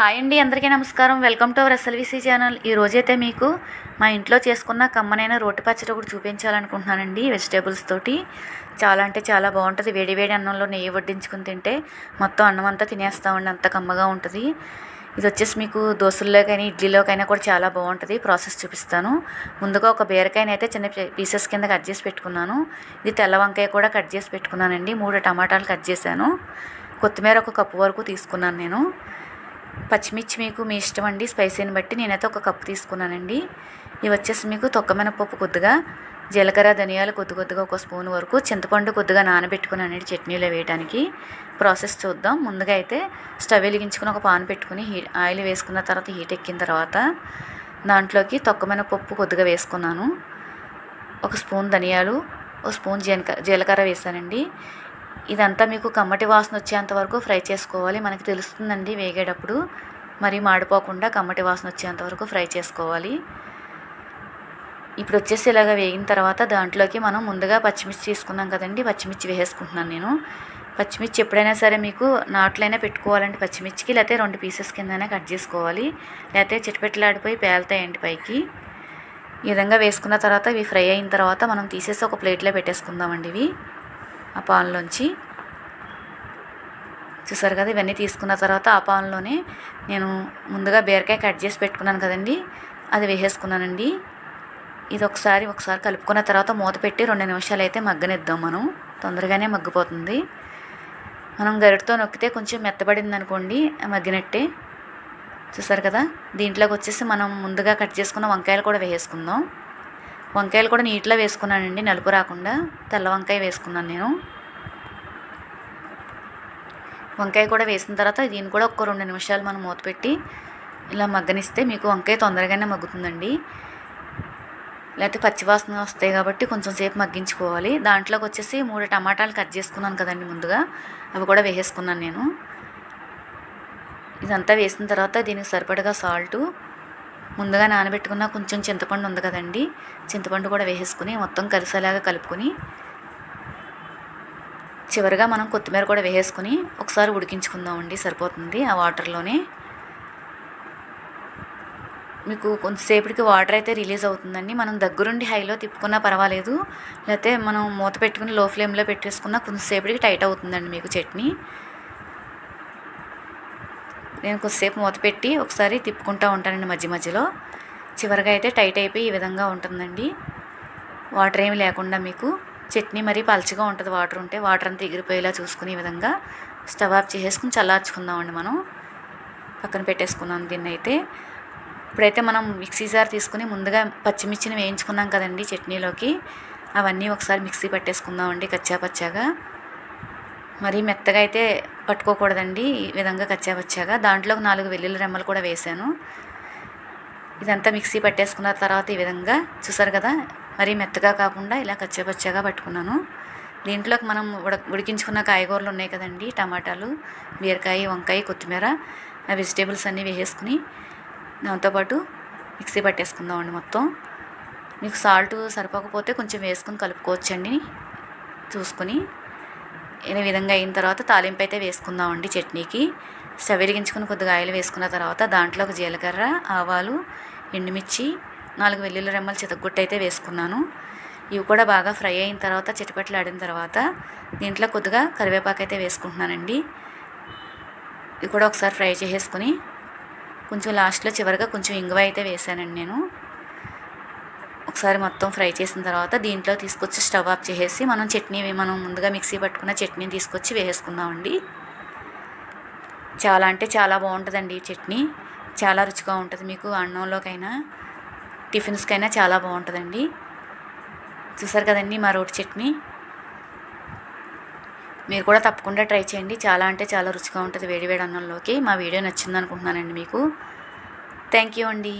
Hi అండి అందరికీ నమస్కారం. Welcome to our SLVC channel. ఈ రోజైతే మీకు మా ఇంట్లో చేసుకున్న కమ్మనైన రోటి పచ్చడి ఒకటి చూపించాలనుకుంటున్నానండి వెజిటేబుల్స్ తోటి. చాలా అంటే చాలా బాగుంటుంది. వేడి వేడి అన్నంలో నెయ్యి వడ్డించుకుని తింటే మొత్తం అన్నం అంతా తినేస్తామండి అంత కమ్మగా ఉంటుంది. ఇది వచ్చేసి మీకు దోశల్లోకైనా ఇడ్లీలోకైనా కూడా చాలా బాగుంటుంది. ప్రాసెస్ చూపిస్తాను. ముందుగా ఒక బీరకాయని అయితే చిన్న పీసెస్ కింద కట్ చేసి పెట్టుకున్నాను. ఇది తెల్ల వంకాయ కూడా కట్ చేసి పెట్టుకున్నానండి. మూడు టమాటాలు కట్ చేశాను. కొత్తిమీర ఒక కప్పు వరకు తీసుకున్నాను నేను. పచ్చిమిర్చి మీకు మీ ఇష్టం అండి. స్పైసీని బట్టి నేనైతే ఒక కప్పు తీసుకున్నానండి. ఇవి వచ్చేసి మీకు తొక్క మినపప్పు కొద్దిగా జీలకర్ర ధనియాలు కొద్ది కొద్దిగా ఒక స్పూన్ వరకు చింతపండు కొద్దిగా నానబెట్టుకున్నానండి చట్నీలో వేయడానికి ప్రాసెస్ చూద్దాం. ముందుగా అయితే స్టవ్ వెలిగించుకుని ఒక పాన్ పెట్టుకుని హీ ఆయిల్ వేసుకున్న తర్వాత హీట్ ఎక్కిన తర్వాత దాంట్లోకి తొక్క మినపప్పు కొద్దిగా వేసుకున్నాను. ఒక స్పూన్ ధనియాలు ఒక స్పూన్ జీలకర్ర వేసానండి. ఇదంతా మీకు కమ్మటి వాసన వచ్చేంత వరకు ఫ్రై చేసుకోవాలి. మనకి తెలుస్తుందండి వేగేటప్పుడు. మరి మాడిపోకుండా కమ్మటి వాసన వచ్చేంత వరకు ఫ్రై చేసుకోవాలి. ఇప్పుడు వచ్చేసి ఇలాగ వేగిన తర్వాత దాంట్లోకి మనం ముందుగా పచ్చిమిర్చి తీసుకున్నాం కదండి పచ్చిమిర్చి వేసేసుకుంటున్నాను నేను. పచ్చిమిర్చి ఎప్పుడైనా సరే మీకు నాట్లైనా పెట్టుకోవాలంటే పచ్చిమిర్చికి లేకపోతే రెండు పీసెస్ కిందనే కట్ చేసుకోవాలి. లేకపోతే చిటపెట్టలాడిపోయి పేలుతాయండి పైకి. ఈ విధంగా వేసుకున్న తర్వాత ఇవి ఫ్రై అయిన తర్వాత మనం తీసేసి ఒక ప్లేట్లో పెట్టేసుకుందామండి ఇవి. ఆ పాన్లోంచి. చూసారు కదా ఇవన్నీ తీసుకున్న తర్వాత ఆ పాన్లోనే నేను ముందుగా బీరకాయ కట్ చేసి పెట్టుకున్నాను కదండి. అది వేసేసుకున్నానండి. ఇది ఒకసారి ఒకసారి కలుపుకున్న తర్వాత మూత పెట్టి రెండు నిమిషాలు అయితే మగ్గనిద్దాం మనం. తొందరగానే మగ్గిపోతుంది. మనం గరిటతో నొక్కితే కొంచెం మెత్తబడింది అనుకోండి మగ్గినట్టే. చూసారు కదా దీంట్లోకి వచ్చేసి మనం ముందుగా కట్ చేసుకున్న వంకాయలు కూడా వేసేసుకుందాం. వంకాయలు కూడా నీటిలో వేసుకున్నానండి. నలుపు రాకుండా తెల్ల వంకాయ వేసుకున్నాను నేను. వంకాయ కూడా వేసిన తర్వాత దీన్ని కూడా ఒక రెండు నిమిషాలు మనం మూత పెట్టి ఇలా మగ్గనిస్తే మీకు వంకాయ తొందరగానే మగ్గుతుందండి. లేకపోతే పచ్చివాసన వస్తాయి కాబట్టి కొంచెం సేపు మగ్గించుకోవాలి. దాంట్లోకి వచ్చేసి మూడు టమాటాలు కట్ చేసుకున్నాను కదండి ముందుగా. అవి కూడా వేసేసుకున్నాను నేను. ఇదంతా వేసిన తర్వాత దీనికి సరిపడగా సాల్టు ముందుగా నానబెట్టుకున్న కొంచెం చింతపండు ఉంది కదండి. చింతపండు కూడా వేసేసుకుని మొత్తం కలిసేలాగా కలుపుకొని చివరిగా మనం కొత్తిమీర కూడా వేసేసుకుని ఒకసారి ఉడికించుకుందామండి సరిపోతుంది ఆ వాటర్లోనే. మీకు కొంతసేపటికి వాటర్ అయితే రిలీజ్ అవుతుందండి. మనం దగ్గరుండి హైలో తిప్పుకున్నా పర్వాలేదు. లేకపోతే మనం మూత పెట్టుకుని లో ఫ్లేమ్లో పెట్టేసుకున్నా కొంతసేపటికి టైట్ అవుతుందండి మీకు చట్నీ. నేను కొద్దిసేపు మూత పెట్టి ఒకసారి తిప్పుకుంటూ ఉంటానండి మధ్య మధ్యలో. చివరిగా అయితే టైట్ అయిపోయి ఈ విధంగా ఉంటుందండి. వాటర్ ఏమి లేకుండా మీకు చట్నీ మరీ పల్చగా ఉంటుంది. వాటర్ ఉంటే వాటర్ అంతా ఎగిరిపోయేలా చూసుకునే విధంగా స్టవ్ ఆఫ్ చేసేసుకుని చల్లార్చుకుందామండి మనం. పక్కన పెట్టేసుకున్నాం దీన్ని అయితే. ఇప్పుడైతే మనం మిక్సీ జార్ తీసుకుని ముందుగా పచ్చిమిర్చిని వేయించుకున్నాం కదండి చట్నీలోకి. అవన్నీ ఒకసారి మిక్సీ పట్టేసుకుందామండి కచ్చా పచ్చాగా మరీ మెత్తగా అయితే పట్టుకోకూడదండి. ఈ విధంగా కచ్చాబచ్చాగా దాంట్లో ఒక నాలుగు వెల్లుల్లి రెమ్మలు కూడా వేసాను ఇదంతా మిక్సీ పట్టేసుకున్న తర్వాత ఈ విధంగా చూసారు కదా మరీ మెత్తగా కాకుండా ఇలా కచ్చాపచ్చాగా పట్టుకున్నాను. దీంట్లోకి మనం ఉడ ఉడికించుకున్న కాయగూరలు ఉన్నాయి కదండి టమాటాలు బీరకాయ వంకాయ కొత్తిమీర ఆ వెజిటేబుల్స్ అన్నీ వేసేసుకుని దాంతోపాటు మిక్సీ పట్టేసుకుందామండి మొత్తం. మీకు సాల్ట్ సరిపోకపోతే కొంచెం వేసుకుని కలుపుకోవచ్చండి చూసుకొని. ఈ విధంగా అయిన తర్వాత తాలింపు అయితే వేసుకుందామండి చట్నీకి. స్టవ్ వెలిగించుకుని కొద్దిగా ఆయిల్ వేసుకున్న తర్వాత దాంట్లో ఒక జీలకర్ర ఆవాలు ఎండుమిర్చి నాలుగు వెల్లుల్లి రెమ్మలు చితగొట్టు అయితే వేసుకున్నాను. ఇవి కూడా బాగా ఫ్రై అయిన తర్వాత చిటపట్లు ఆడిన తర్వాత దీంట్లో కొద్దిగా కరివేపాకు అయితే వేసుకుంటున్నానండి. ఇవి కూడా ఒకసారి ఫ్రై చేసేసుకుని కొంచెం లాస్ట్లో చివరిగా కొంచెం ఇంగువ అయితే వేసానండి నేను. ఒకసారి మొత్తం ఫ్రై చేసిన తర్వాత దీంట్లో తీసుకొచ్చి స్టవ్ ఆఫ్ చేసేసి మనం చట్నీ మనం ముందుగా మిక్సీ పట్టుకున్న చట్నీని తీసుకొచ్చి వేసేసుకుందామండి చాలా అంటే చాలా బాగుంటుందండి ఈ చట్నీ. చాలా రుచిగా ఉంటుంది. మీకు అన్నంలోకైనా టిఫిన్స్కైనా చాలా బాగుంటుందండి. చూసారు కదండి మా రోటి చట్నీ? మీరు కూడా తప్పకుండా ట్రై చేయండి. చాలా అంటే చాలా రుచిగా ఉంటుంది వేడివేడి అన్నంలోకి. మా వీడియో నచ్చింది అనుకుంటున్నానండి మీకు. థ్యాంక్ యూ అండి.